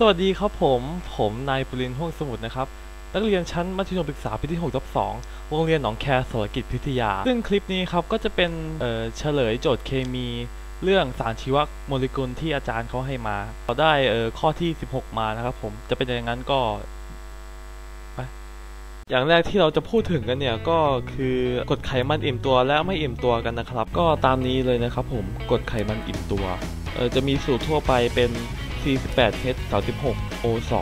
สวัสดีครับผม ผมนายปรินห่วงสมุทรนะครับ นักเรียนชั้นมัธยมศึกษาปีที่6ทับ2โรงเรียนหนองแคเศรษฐกิจพิทยา ซึ่งคลิปนี้ครับก็จะเป็นเเฉลยโจทย์เคมี เรื่องสารชีวโมเลกุลที่อาจารย์เขาให้มาเราได้ข้อที่ 16 มานะครับผมจะเป็นอย่างนั้นก็ไปอย่างแรกที่เราจะพูดถึงกันเนี่ยก็คือกดไขมันอิ่มตัวและไม่อิ่มตัวกันนะครับ ก็ตามนี้เลยนะครับผมกดไขมันอิ่มตัวจะมีสูตรทั่วไปเป็น 48H36O2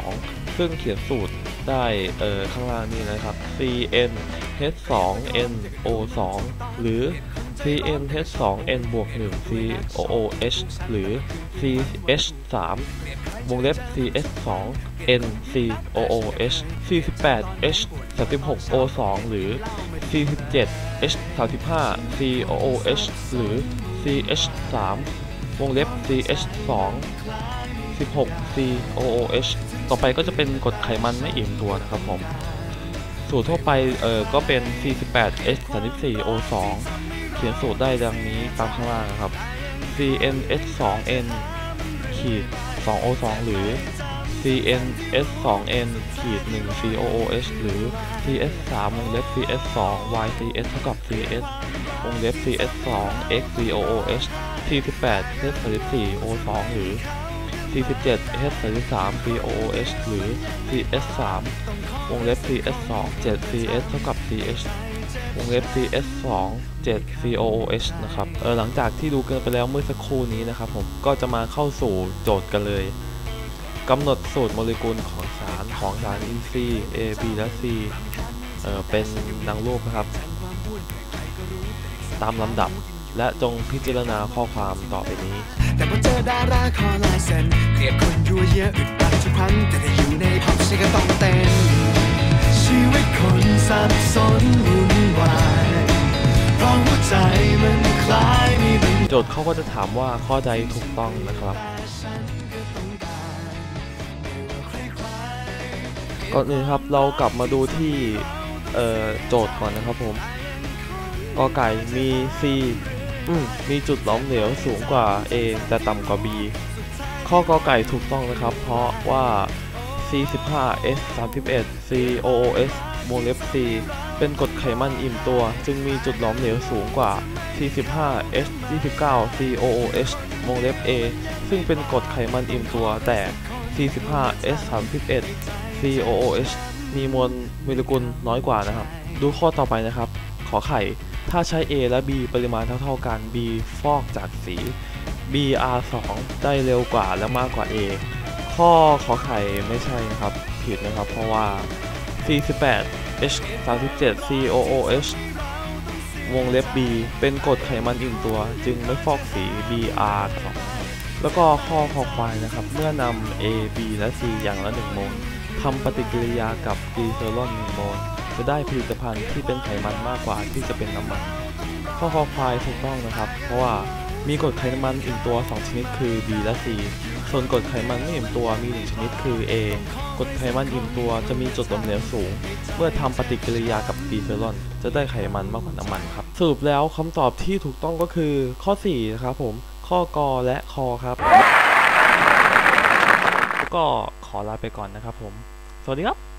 ซึ่งเขียนสูตรได้เอ่อข้างล่างนี้นะครับ CnH2nO2 หรือ CnH2n บวก1 COOH หรือ CH3 วงเล็บ CH2n COOH C18H36O2 หรือ C17H35 COOH หรือ CH3 วงเล็บ CH2 16 COOH ต่อไปก็จะเป็นกรดไขมันไม่อิ่มตัวนะครับผม สูตรทั่วไปเออก็เป็น 48H34O2 เขียนสูตรได้ดังนี้ตามข้างล่างนะครับ CnH2n ขีด 2O2 หรือ CnH2n ขีด1 COOH หรือ CS3 วงเล็บ CS2 YCS เท่ากับ CS วงเล็บ CS2 X COOH T18H34O2 หรือ C17H33 COOH หรือ CS3 วงเล็บ CS2 7 CS เท่ากับ CH วงเล็บ CS2 7 COOH นะครับ เออหลังจากที่ดูกันไปแล้วเมื่อสักครู่นี้นะครับผมก็จะมาเข้าสู่โจทย์กันเลยกำหนดสูตรโมเลกุลของสารของสารอินทรีย์ A B และ C เออเป็นดังรูปนะครับ ตามลำดับ และจงพิจารณาข้อความต่อไปนี้ แต่พอเจอดาราขอลายเซ็นเกลียดคนยั่วเยอะอึดอัดทุกครั้งแต่ถ้าอยู่ในผับฉันก็ต้องเต้น ชีวิตคนสับสนวุ่นวายเพราะหัวใจมันคล้ายมีเป็นโจทย์เขาก็จะถามว่าข้อใดถูกต้องนะครับฉันก็ต้องการไม่ว่าใครก่อนอื่นครับเรากลับมาดูที่เอ่อโจทย์ก่อนนะครับผมกอไก่มี C อื มมีจุดหลอมเหลวสูงกว่า A แต่ต่ำกว่า B ข้อกอไก่ถูกต้องนะครับ เพราะว่า C15S 31 COOS วงเล็บ C เป็นกรดไขมันอิ่มตัว จึงมีจุดหลอมเหลวสูงกว่า C15H 29 COOH วงเล็บ A ซึ่งเป็นกรดไขมันอิ่มตัวแต่ C15S 31 COOH มีมวลโมเลกุลน้อยกว่านะครับ ดูข้อต่อไปนะครับ ขอไข่ ถ้าใช้ A และ B ปริมาณเท่าๆกัน B ฟอกจากสี BR2 ได้เร็วกว่าและมากกว่า A ข้อขอไข่ไม่ใช่นะครับ ผิดนะครับ เพราะว่า C18H 37 COOH วงเล็บ B เป็นกรดไขมันอิ่มตัว จึงไม่ฟอกสี BR2 แล้วก็ข้อคอควายนะครับ เมื่อนำ A B และ C อย่างละ1โมลทำปฏิกิริยากับกลีเซอรอล1โมล จะได้ผลิตภัณฑ์ที่เป็นไขมันมากกว่าที่จะเป็นน้ำมัน ข้อคอควายถูกต้องนะครับ เพราะว่ามีกรดไขมันอิ่มตัว 2 ชนิดคือ B และ C ส่วนกรดไขมันไม่อิ่มตัวมี 1 ชนิดคือ A กรดไขมันอิ่มตัวจะมีจุดหลมเหลวสูง เมื่อทำปฏิกิริยากับกลีเซอรอลจะได้ไขมันมากกว่าน้ำมันครับ สรุปแล้วคำตอบที่ถูกต้องก็คือข้อ4นะครับผม ข้อกอและคอครับ ก็ขอลาไปก่อนนะครับผม สวัสดีครับ